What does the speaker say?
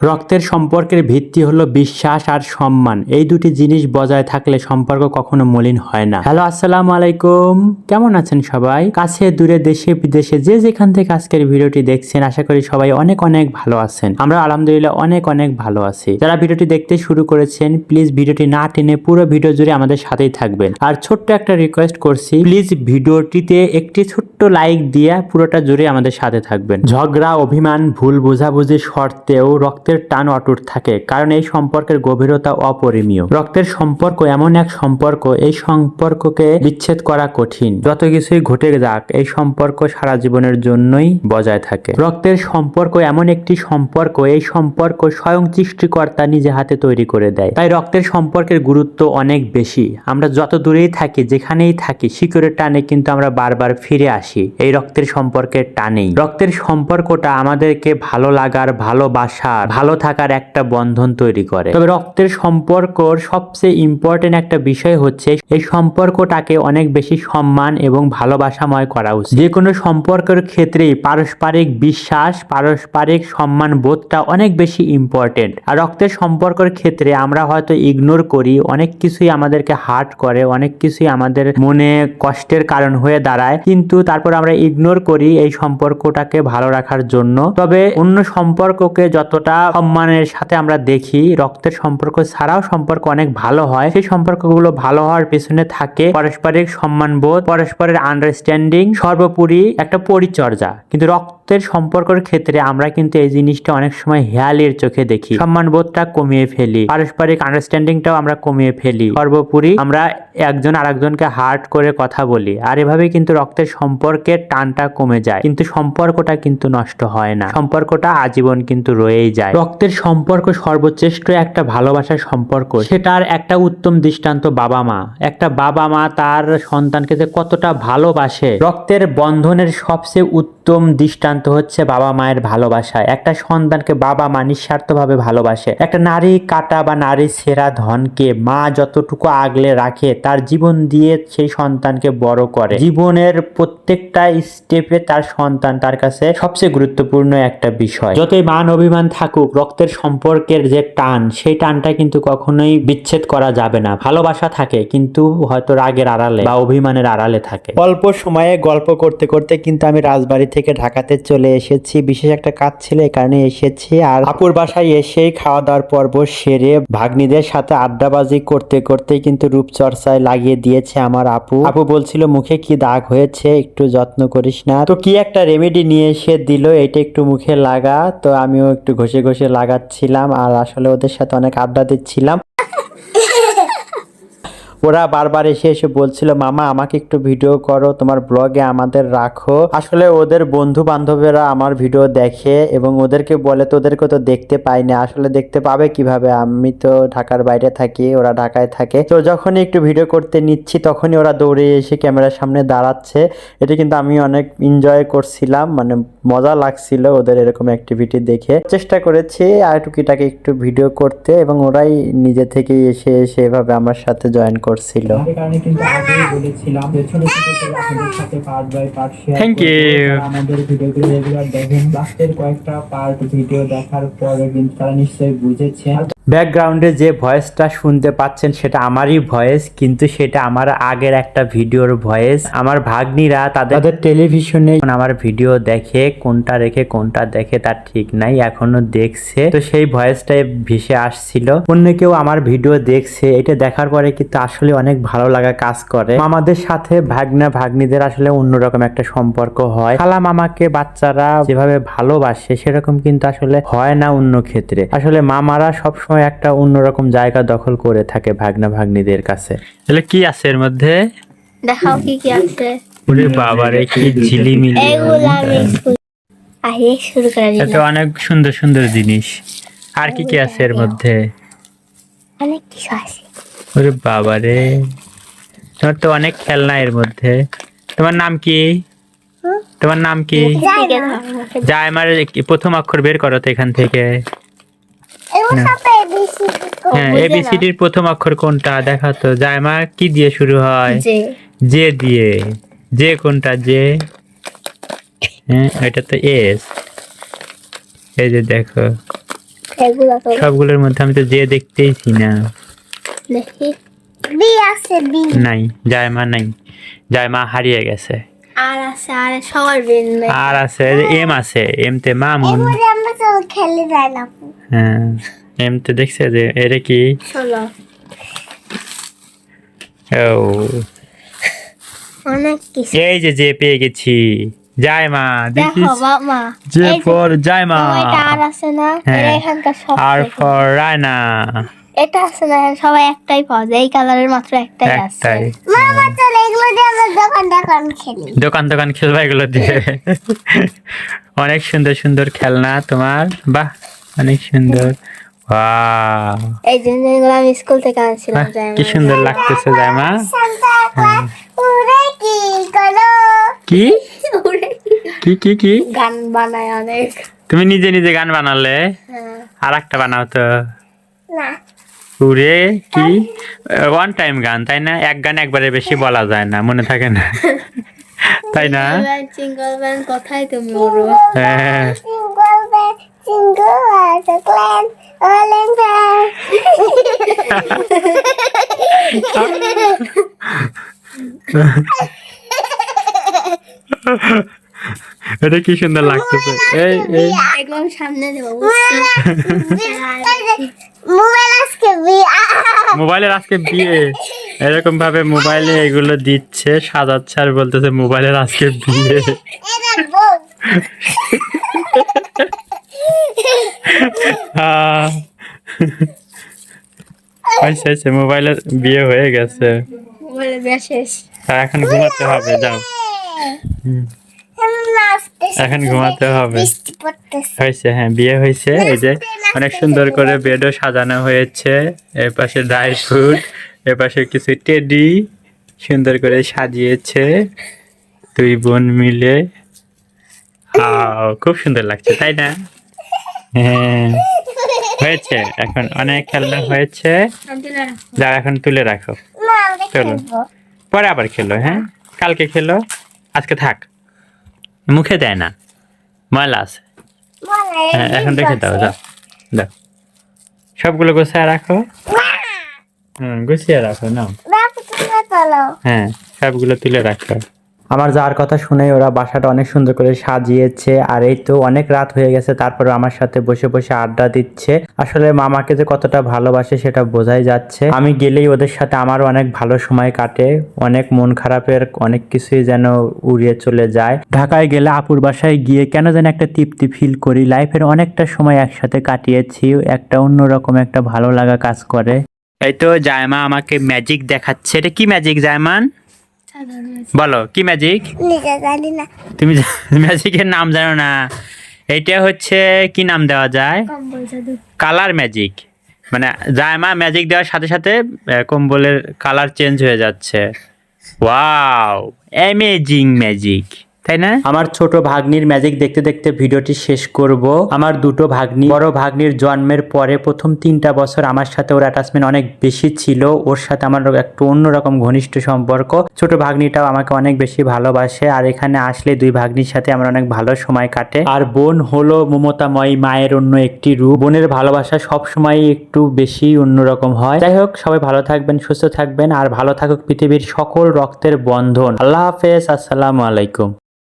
রক্তের সম্পর্কের ভিত্তি হলো বিশ্বাস আর সম্মান। এই দুটি জিনিস বজায় থাকলে সম্পর্ক কখনো মলিন হয় না। হ্যালো, আসসালামু আলাইকুম। কেমন আছেন সবাই? কাছে, দূরে, দেশে, বিদেশে, যে যেখান থেকে আজকের ভিডিওটি দেখছেন, আশা করি সবাই অনেক অনেক ভালো আছেন। আমরা আলহামদুলিল্লাহ অনেক অনেক ভালো আছি। যারা ভিডিওটি দেখতে শুরু করেছেন প্লিজ ভিডিওটি না টেনে পুরো ভিডিও জুড়ে আমাদের সাথেই থাকবেন। আর ছোট্ট একটা রিকোয়েস্ট করছি প্লিজ ভিডিওটিতে একটি ছোট্ট লাইক দিয়ে পুরোটা জুড়ে আমাদের সাথে থাকবেন। ঝগড়া, অভিমান, ভুল বোঝাবুঝি সত্ত্বেও রক্তের টান অটুট থাকে, কারণ এই সম্পর্কের গভীরতা অপরিমীয় রক্তের সম্পর্ক এমন এক সম্পর্ক, এই সম্পর্ককে বিচ্ছেদ করা কঠিন। যত কিছুই ঘটে যাক, এই সম্পর্ক সারা জীবনের জন্যই বজায় থাকে। রক্তের সম্পর্ক এমন একটি সম্পর্ক, এই সম্পর্ক স্বয়ং সৃষ্টিকর্তা নিজে হাতে তৈরি করে দেয়। তাই রক্তের সম্পর্কের গুরুত্ব অনেক বেশি। আমরা যত দূরেই থাকি, যেখানেই থাকি, শিকড়ের টানে কিন্তু আমরা বারবার ফিরে আসি। এই রক্তের সম্পর্কের টানেই। রক্তের সম্পর্কটা আমাদেরকে ভালো লাগার, ভালোবাসার ভালো থাকার একটা বন্ধন তৈরি করে। তবে রক্তের সম্পর্কর সবচেয়ে ইম্পর্টেন্ট একটা বিষয় হচ্ছে, এই সম্পর্কটাকে অনেক বেশি সম্মান এবং ভালোবাসাময় করা উচিত। যে কোনো সম্পর্কের ক্ষেত্রেই পারস্পরিক বিশ্বাস, পারস্পরিক সম্মান বোধটা অনেক বেশি ইম্পর্টেন্ট আর রক্তের সম্পর্কের ক্ষেত্রে আমরা হয়তো ইগনোর করি, অনেক কিছুই আমাদেরকে হার্ট করে, অনেক কিছুই আমাদের মনে কষ্টের কারণ হয়ে দাঁড়ায়। কিন্তু তারপর আমরা ইগনোর করি এই সম্পর্কটাকে ভালো রাখার জন্য। তবে অন্য সম্পর্ককে যতটা সম্মানের সাথে আমরা দেখি, রক্তের সম্পর্ক ছাড়াও সম্পর্ক অনেক ভালো হয়। সেই সম্পর্কগুলো ভালো হওয়ার পেছনে থাকে পারস্পরিক সম্মানবোধ পরস্পরের আন্ডারস্ট্যান্ডিং সর্বোপরি একটা পরিচর্যা। কিন্তু রক্তের সম্পর্কের ক্ষেত্রে আমরা কিন্তু এই জিনিসটা অনেক সময় হেয়ালির চোখে দেখি। সম্মানবোধটা কমিয়ে ফেলি, পারস্পরিক আন্ডারস্ট্যান্ডিংটাও আমরা কমিয়ে ফেলি। সর্বোপরি আমরা একজন আরেকজনকে হার্ট করে কথা বলি, আর এভাবে কিন্তু রক্তের সম্পর্কের টানটা কমে যায়। কিন্তু সম্পর্কটা কিন্তু নষ্ট হয় না। সম্পর্কটা আজীবন কিন্তু রয়েই যায়। রক্তের সম্পর্ক সর্বশ্রেষ্ঠ একটা ভালোবাসার সম্পর্ক। সেটার একটা উত্তম দৃষ্টান্ত বাবা মা। একটা বাবা মা তার সন্তানকে যে কতটা ভালোবাসে। রক্তের বন্ধনের সবচেয়ে উত্তম দৃষ্টান্ত হচ্ছে বাবা মায়ের ভালোবাসা। একটা সন্তানকে বাবা মা নিঃস্বার্থভাবে ভালোবাসে। একটা নারী কাটা বা নারী সেরা ধনকে মা যতটুকু আগলে রাখে, তার জীবন দিয়ে সেই সন্তানকে বড় করে। জীবনের প্রত্যেকটা স্টেপে তার সন্তান তার কাছে সবচেয়ে গুরুত্বপূর্ণ একটা বিষয়। যতই মান অভিমান থাকুক রক্তের সম্পর্কের যে টান, সেই টানটা কিন্তু কখনোই বিচ্ছেদ করা যাবে না। ভালোবাসা থাকে, কিন্তু হয়তো রাগের আড়ালে বা অভিমানের আড়ালে থাকে। অল্প সময়ে গল্প করতে করতে কিন্তু আমি রাজবাড়ি থেকে ঢাকাতে চলে এসেছি। বিশেষ একটা কাজ ছিল, এই কারণে এসেছি। আর আপুর বাসায় এসেই খাওয়া দাওয়ার পর্ব সেরে ভাগ্নিদের সাথে আড্ডাবাজি করতে করতে কিন্তু রূপচর্চায় লাগিয়ে দিয়েছে আমার আপু। আপু বলছিল, মুখে কি দাগ হয়েছে? একটু যত্ন করিস না। তো কি একটা রেমেডি নিয়ে এসে দিল এটা একটু মুখে লাগা। তো আমিও একটু ঘষে ঘষে লাগাচ্ছিলাম আর আসলে ওদের সাথে অনেক আড্ডা দিচ্ছিলাম। ওরা বারবার এসে এসে বলছিল, মামা, আমাকে একটু ভিডিও করো, তোমার ব্লগে আমাদের রাখো। আসলে ওদের বন্ধু বান্ধবেরা আমার ভিডিও দেখে এবং ওদেরকে বলে, তো ওদেরকে তো দেখতে পাই না। আসলে দেখতে পাবে কীভাবে? আমি তো ঢাকার বাইরে থাকি, ওরা ঢাকায় থাকে। তো যখনই একটু ভিডিও করতে নিচ্ছি, তখনই ওরা দৌড়ে এসে ক্যামেরার সামনে দাঁড়াচ্ছে। এটা কিন্তু আমি অনেক এনজয় করছিলাম মানে মজা লাগছিল ওদের এরকম অ্যাক্টিভিটি দেখে। চেষ্টা করেছি আর টুকিটাকে একটু ভিডিও করতে এবং ওরাই নিজে থেকে এসে এসে এভাবে আমার সাথে জয়েন করছিল। থ্যাংক ইউ কিন্তু বলেছিলাম যে ছোট ছোট করে আপনাদের সাথে পার্ট বাই পার্ট শেয়ার আমাদের ভিডিওগুলো রেগুলার দেখেন। লাস্টের কয়েকটা পার্ট ভিডিও দেখার পরে কিন্তু তারা নিশ্চয়ই বুঝেছে। ব্যাকগ্রাউন্ডে যে ভয়েসটা শুনতে পাচ্ছেন সেটা আমারই ভয়েস কিন্তু সেটা আমার আগের একটা ভিডিওর ভয়েস। আমার ভাগ্নিরা তাদের তাদের টেলিভিশনে আমার ভিডিও দেখে কোনটা রেখে কোনটা দেখে তার ঠিক নাই এখনও দেখছে। তো সেই ভয়েসটাই ভেসে আসছিল। অন্য কেউ আমার ভিডিও দেখছে এটা দেখার পরে কিন্তু আসলে অনেক ভালো লাগা কাজ করে। মামাদের সাথে ভাগ্না ভাগ্নিদের আসলে অন্যরকম একটা সম্পর্ক হয়। খালা মামাকে বাচ্চারা যেভাবে ভালোবাসে সেরকম কিন্তু আসলে হয় না অন্য ক্ষেত্রে। আসলে মামারা সবসময় একটা অন্যরকম জায়গা দখল করে থাকে ভাগ্না ভাগ্নিদের কাছে। তাহলে কি আছে এর মধ্যে? দেখাও কি কি আছে। ওরে বাবারে কি ঝিলিমিলি। আরে শুরু করে এত দিলাম অনেক সুন্দর সুন্দর জিনিস। আর কি কি আছে এর মধ্যে? অনেক কিছু আছে। ওরে বাবারে তোমার তো অনেক খেলনা এর মধ্যে। তোমার নাম কি? তোমার নাম কি? আমার প্রথম অক্ষর বের করো তো এখান থেকে। হ্যাঁ এবিসিডির প্রথম অক্ষর কোনটা? দেখা তো জায়মা কি দিয়ে শুরু হয়? যে জে দিয়ে। জে কোনটা? জে। হ্যাঁ এটা তো এস। এই যে দেখো। সবগুলোর মধ্যে আমি তো যে দেখতেইছি না। নাই জায়মা নাই। জায়মা হারিয়ে গেছে। আর আছে আর সবার আর আছে এম আছে এম তে মামুন। আমরা তো খেলে যাই না। হ্যাঁ এম তে দেখছে যে এটা কি? ও। অনেক কিছু। এই যে যে পেয়ে গেছি। জায়মা দেখো দেখিস? বাবা। যে ফর বাবা, এটা আর আছে না হ্যাঁ। এটা সব আর ফর রায়না। এটা আছে না সবাই একটাই পাওয়া যায় এই কালারের মাত্র একটাই আছে। একটাই। মামা চলে এগুলো দিয়ে আমরা দোকান দোকান খেলি। দোকান দোকান খেলবা এগুলো দিয়ে। অনেক সুন্দর সুন্দর খেলনা তোমার বাহ অনেক সুন্দর। Wow! এই জন্য এগুলো আমি স্কুল থেকে আনছিলাম বাহ, যাই কি সুন্দর লাগতেছে জায়মা। উড়ে কি করো? কি? কি? কি কি গান বানায় অনেক। তুমি নিজে নিজে গান বানালে? হ্যাঁ। আর একটা বানাও তো। না। পুরে কি? ওয়ান টাইম গান তাই না? এক গান একবারে বেশি বলা যায় না মনে থাকে না। তাই না? কোথায় তুমি হ্যাঁ। সিঙ্গল ব্যান্ড সিঙ্গল এটা কি সুন্দর লাগতেছে? এই এই। একদম সামনে দেবো মোবাইল আজকে মোবাইলের আজকে বিয়ে। এরকম ভাবে মোবাইলে এগুলো দিচ্ছে সাজাচ্ছে আর বলতেছে মোবাইলের আজকে বিয়ে। আচ্ছা আচ্ছা মোবাইলের বিয়ে হয়ে গেছে। এখন ঘুমাতে হবে যাও। হুম, এখন ঘুমাতে হবে। হয়েছে হ্যাঁ বিয়ে হয়েছে এই যে অনেক সুন্দর করে বেডও সাজানো হয়েছে এর পাশে ড্রাই ফ্রুট এর পাশে কিছু টেডি সুন্দর করে সাজিয়েছে দুই বোন মিলে। খুব সুন্দর লাগছে তাই না? হ্যাঁ হয়েছে এখন অনেক খেলনা হয়েছে। যাও এখন তুলে রাখো। চলো। পরে আবার খেলো হ্যাঁ? কালকে খেলো আজকে থাক। মুখে দেয় না। ময়লা আছে। হ্যাঁ এখন রেখে দাও দাও দাও। সবগুলো গুছিয়ে রাখো। হুম গুছিয়ে রাখো না হ্যাঁ সবগুলো তুলে রাখো। আমার যাওয়ার কথা শুনে ওরা বাসাটা অনেক সুন্দর করে সাজিয়েছে। আর এই তো অনেক রাত হয়ে গেছে তারপরে আমার সাথে বসে বসে আড্ডা দিচ্ছে। আসলে মামাকে যে কতটা ভালোবাসে সেটা বোঝাই যাচ্ছে। আমি গেলেই ওদের সাথে আমারও অনেক ভালো সময় কাটে, অনেক মন খারাপের, অনেক কিছুই যেন উড়িয়ে চলে যায়। ঢাকায় গেলে আপুর বাসায় গিয়ে কেন যেন একটা তৃপ্তি ফিল করি লাইফের অনেকটা সময় একসাথে কাটিয়েছি, একটা অন্যরকম একটা ভালো লাগা কাজ করে। এই তো জায়মা আমাকে ম্যাজিক দেখাচ্ছে। এটা কি ম্যাজিক জায়মান? বলো কি ম্যাজিক তুমি ম্যাজিকের নাম জানো না। এটা হচ্ছে কি নাম দেওয়া যায়? কালার ম্যাজিক মানে জায়মা ম্যাজিক দেওয়ার সাথে সাথে কম্বলের কালার চেঞ্জ হয়ে যাচ্ছে। ওয়াও অ্যামেজিং ম্যাজিক তাই না? আমার ছোট ভাগ্নির ম্যাজিক দেখতে দেখতে ভিডিওটি শেষ করব। আমার দুটো ভাগ্নি, বড় ভাগ্নির জন্মের পরে প্রথম তিনটা বছর আমার সাথে ওর অ্যাটাচমেন্ট অনেক বেশি ছিল। ওর সাথে আমার একটু অন্যরকম ঘনিষ্ঠ সম্পর্ক। ছোট ভাগ্নিটাও আমাকে অনেক বেশি ভালোবাসে আর এখানে আসলে দুই ভাগ্নির সাথে আমার অনেক ভালো সময় কাটে। আর বোন হলো মমতাময়ী মায়ের অন্য একটি রূপ। বোনের ভালোবাসা সব সময় একটু বেশি অন্যরকম হয়। যাই হোক, সবাই ভালো থাকবেন, সুস্থ থাকবেন আর ভালো থাকুক পৃথিবীর সকল রক্তের বন্ধন। আল্লাহ হাফেজ, আসসালামু আলাইকুম।